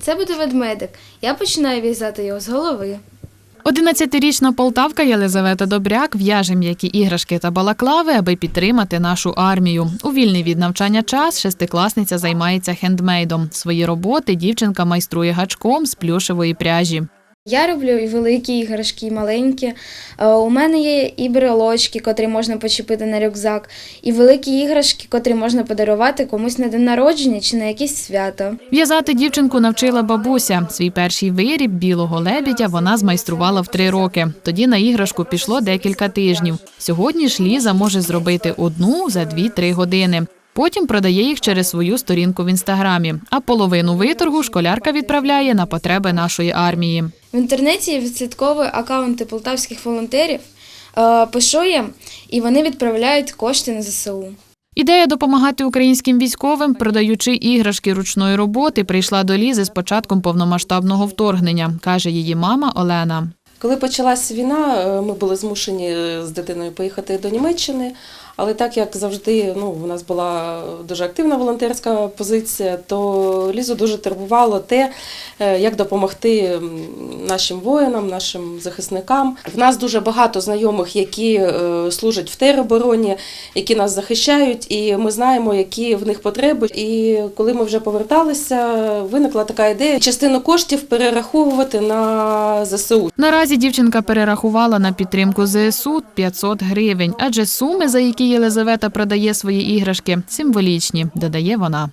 Це буде ведмедик. Я починаю в'язати його з голови. 11-річна полтавка Єлизавета Добряк в'яже м'які іграшки та балаклави, аби підтримати нашу армію. У вільний від навчання час шестикласниця займається хендмейдом. Свої роботи дівчинка майструє гачком з плюшевої пряжі. Я роблю і великі іграшки, і маленькі. Е, У мене є і брелочки, котрі можна почепити на рюкзак, і великі іграшки, котрі можна подарувати комусь на день народження чи на якесь свято. В'язати дівчинку навчила бабуся. Свій перший виріб білого лебідя вона змайструвала в три роки. Тоді на іграшку пішло декілька тижнів. Сьогодні ж Ліза може зробити одну за 2-3 години. Потім продає їх через свою сторінку в інстаграмі. А половину виторгу школярка відправляє на потреби нашої армії. В інтернеті відслідковую акаунти полтавських волонтерів, е, пишу їм, і вони відправляють кошти на ЗСУ. Ідея допомагати українським військовим, продаючи іграшки ручної роботи, прийшла до Лізи з початком повномасштабного вторгнення, каже її мама Олена. Коли почалась війна, е, ми були змушені з дитиною поїхати до Німеччини. Але так як завжди ну, у нас була дуже активна волонтерська позиція, то Лізу дуже турбувало те, е, як допомогти нашим воїнам, нашим захисникам. В нас дуже багато знайомих, які е, служать в теробороні, які нас захищають, і ми знаємо, які в них потреби. І коли ми вже поверталися, виникла така ідея частину коштів перераховувати на ЗСУ. Наразі дівчинка перерахувала на підтримку ЗСУ 500 гривень, адже суми, за які Єлизавета продає свої іграшки, символічні, додає вона.